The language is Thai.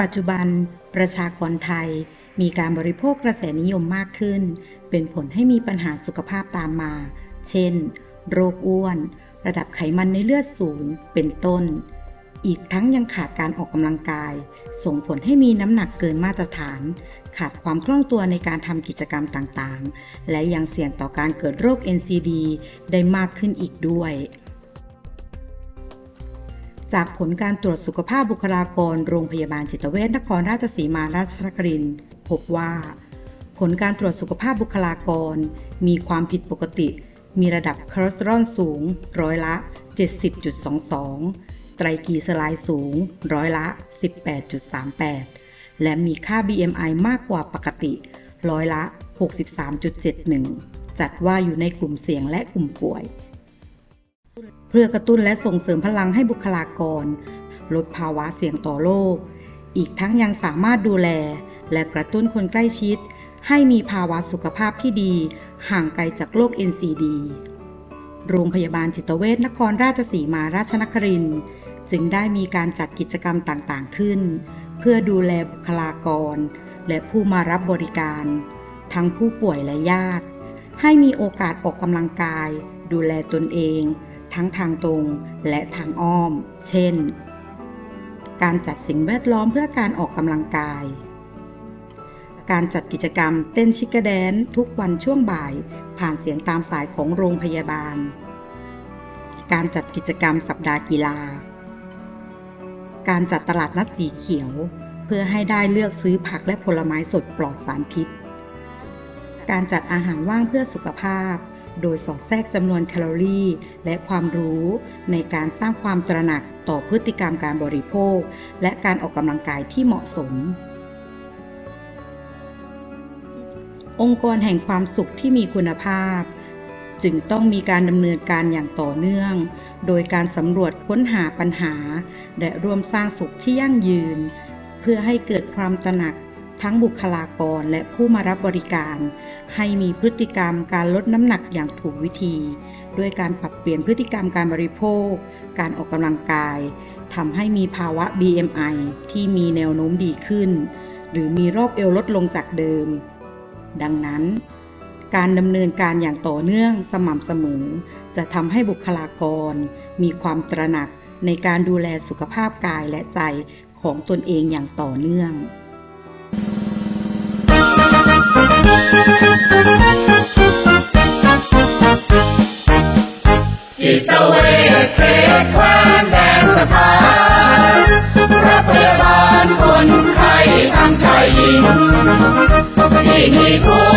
ปัจจุบันประชากรไทยมีการบริโภคกระแสนิยมมากขึ้น เป็นผลให้มีปัญหาสุขภาพตามมา เช่น โรคอ้วน ระดับไขมันในเลือดสูง เป็นต้น อีกทั้งยังขาดการออกกำลังกาย ส่งผลให้มีน้ำหนักเกินมาตรฐาน ขาดความคล่องตัวในการทำกิจกรรมต่างๆ และยังเสี่ยงต่อการเกิดโรค NCD ได้มากขึ้นอีกด้วย จากผลการตรวจสุขภาพบุคลากรโรงพยาบาลจิตเวชนครราชสีมาราชนครินทร์พบว่า ผลการตรวจสุขภาพบุคลากร มีความผิดปกติ มีระดับคอเลสเตอรอลสูง ร้อยละ 70.22 ไตรกลีเซอไรด์สูง ร้อยละ 18.38 และมีค่า BMI มากกว่าปกติ ร้อยละ 63.71 จัดว่าอยู่ในกลุ่มเสี่ยงและกลุ่มป่วย เพื่อกระตุ้นและส่งเสริมพลังให้บุคลากร ลดภาวะเสี่ยงต่อโรค อีกทั้งยังสามารถดูแล และกระตุ้นคนใกล้ชิด ให้มีภาวะสุขภาพที่ดี ห่างไกลจากโรค NCD โรงพยาบาลจิตเวชนครราชสีมาราชนครินจึงได้มีการจัดกิจกรรมต่างๆขึ้น เพื่อดูแลบุคลากร และผู้มารับบริการ ทั้งผู้ป่วยและญาติ ให้มีโอกาสออกกำลังกาย ดูแลตนเอง ทั้งทางตรงและทางอ้อม เช่น การจัดสิ่งแวดล้อมเพื่อการออกกำลังกาย การจัดกิจกรรมเต้นชิคกแดนทุกวันช่วงบ่าย ผ่านเสียงตามสายของโรงพยาบาล การจัดกิจกรรมสัปดาห์กีฬา การจัดตลาดนัดสีเขียว เพื่อให้ได้เลือกซื้อผักและผลไม้สดปลอดสารพิษ การจัดอาหารว่างเพื่อสุขภาพ โดยสอดแทรกจำนวนแคลอรี่ และความรู้ในการสร้างความตระหนักต่อพฤติกรรมการบริโภค และการออกกำลังกายที่เหมาะสม องค์กรแห่งความสุขที่มีคุณภาพ จึงต้องมีการดำเนินการอย่างต่อเนื่อง โดยการสำรวจค้นหาปัญหา และร่วมสร้างสุขที่ยั่งยืน เพื่อให้เกิดความตระหนัก ทั้งบุคลากรและผู้มารับบริการ ให้มีพฤติกรรมการลดน้ำหนักอย่างถูกวิธี ด้วยการปรับเปลี่ยนพฤติกรรมการบริโภค การออกกำลังกายทำให้มีภาวะ BMI ที่มีแนวโน้มดีขึ้น หรือมีรอบเอวลดลงจากเดิม ดังนั้น การดำเนินการอย่างต่อเนื่องสม่ำเสมอ จะทำให้บุคลากร มีความตระหนักในการดูแลสุขภาพกายและใจของตนเองอย่างต่อเนื่อง ชเขตแควนแดนสถานรับพยาบาลคนไข้ตั้งใจยิงที่มีทุ